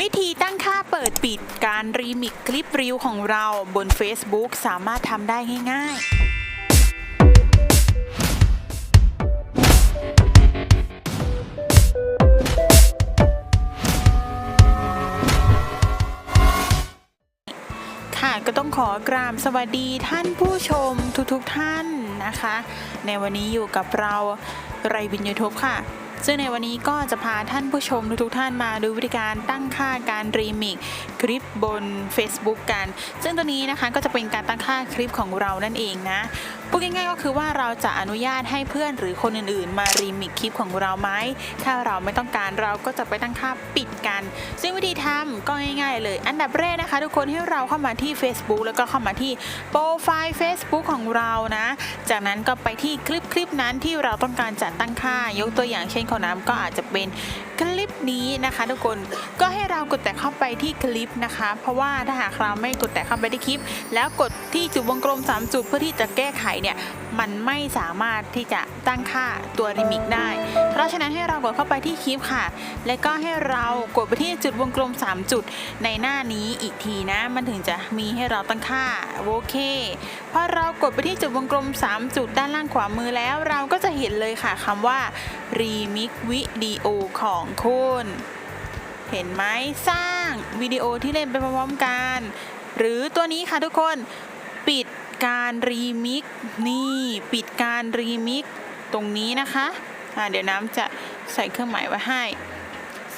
วิธีตั้งค่าเปิดปิดการรีมิกคลิปรีวของเราบน Facebook สามารถทำได้ง่ายๆค่ะก็ต้องขอกราบสวัสดีท่านผู้ชมทุกๆทท่านนะคะ ในวันนี้อยู่กับเราไรวินยูทูบค่ะ ซึ่งในวันนี้ก็จะพาท่านผู้ชมทุกท่านมาดูวิธีการตั้งค่าการรีมิกคลิปบน Facebook กัน ซึ่งตัวนี้นะคะก็จะเป็นการตั้งค่าคลิปของเรานั่นเองนะพูดง่ายๆก็คือว่าเราจะอนุญาตให้เพื่อนหรือคนอื่นๆ มารีมิกคลิปของเราไหมถ้าเราไม่ต้องการเราก็จะไปตั้งค่าปิดกัน ซึ่งวิธีทำก็ง่ายๆ เลย อันดับแรกนะคะ ทุกคนให้เราเข้ามาที่ Facebook แล้วก็เข้ามาที่โปรไฟล์ Facebook ของเรานะ จากนั้นก็ไปที่คลิปคลิปนั้นที่เราต้องการจะตั้งค่ายกตัวอย่างเช่นของน้ำก็อาจจะเป็นคลิปนี้นะคะ ทุกคนก็ให้เรากดแต่เข้าไปที่คลิปนะคะ เพราะว่าถ้าหากเราไม่กดแต่เข้าไปที่คลิป แล้วกดที่จุดวงกลม3จุดเพื่อที่จะแก้ไขเนี่ย มันไม่สามารถที่จะตั้งค่าตัวริมิกได้ เพราะฉะนั้นให้เรากดเข้าไปที่คลิปค่ะ และก็ให้เรากดไปที่จุดวงกลม 3 จุดในหน้านี้อีกทีนะ มันถึงจะมีให้เราตั้งค่าโอเคพอเรากดไปที่จุดวงกลม 3 จุดด้านล่างขวามือแล้ว เราก็จะเห็นเลยค่ะคำว่ารีมิกวิดีโอของคุณเห็นไหมสร้างวิดีโอที่เล่นไปพร้อมๆกัน หรือตัวนี้ค่ะทุกคน ปิดการรีมิกนี่ปิดการรีมิกตรงนี้นะคะอ่าเดี๋ยวน้ำจะใส่เครื่องหมายไว้ให้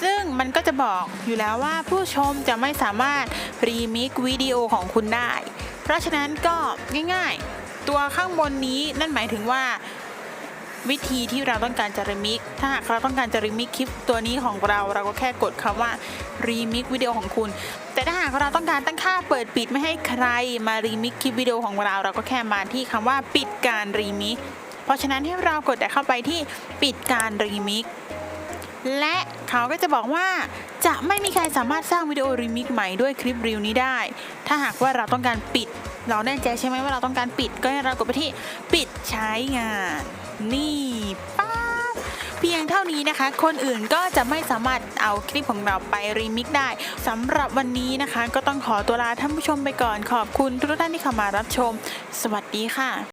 ซึ่งมันก็จะบอกอยู่แล้วว่าผู้ชมจะไม่สามารถรีมิกวิดีโอของคุณได้ เพราะฉะนั้นก็ง่ายๆ ตัวข้างบนนี้นั่นหมายถึงว่า วิธีที่เราต้องการจะรีมิกถ้าหากเราต้องการจะรีมิกคลิปตัวนี้ของเราเราก็แค่กดคำว่ารีมิกวิดีโอของคุณ แต่ถ้าหากเราต้องการตั้งค่าเปิดปิดไม่ให้ใครมารีมิกคลิปวิดีโอของเรา เราก็แค่มาที่คำว่าปิดการรีมิกเพราะฉะนั้นให้เรากดแต่เข้าไปที่ปิดการรีมิกและเขาก็จะบอกว่าจะไม่มีใครสามารถสร้างวิดีโอรีมิกใหม่ด้วยคลิปรีวนี้ได้ ถ้าหากว่าเราต้องการปิด เราแน่ใจใช่ไหมว่าเราต้องการปิดก็ให้เรากดไปที่ปิดใช้งาน นี่ป้าเพียงเท่านี้นะคะ คนอื่นก็จะไม่สามารถเอาคลิปของเราไปรีมิกได้สำหรับวันนี้นะคะ ก็ต้องขอตัวลาท่านผู้ชมไปก่อนขอบคุณทุกท่านที่เข้ามารับชม สวัสดีค่ะ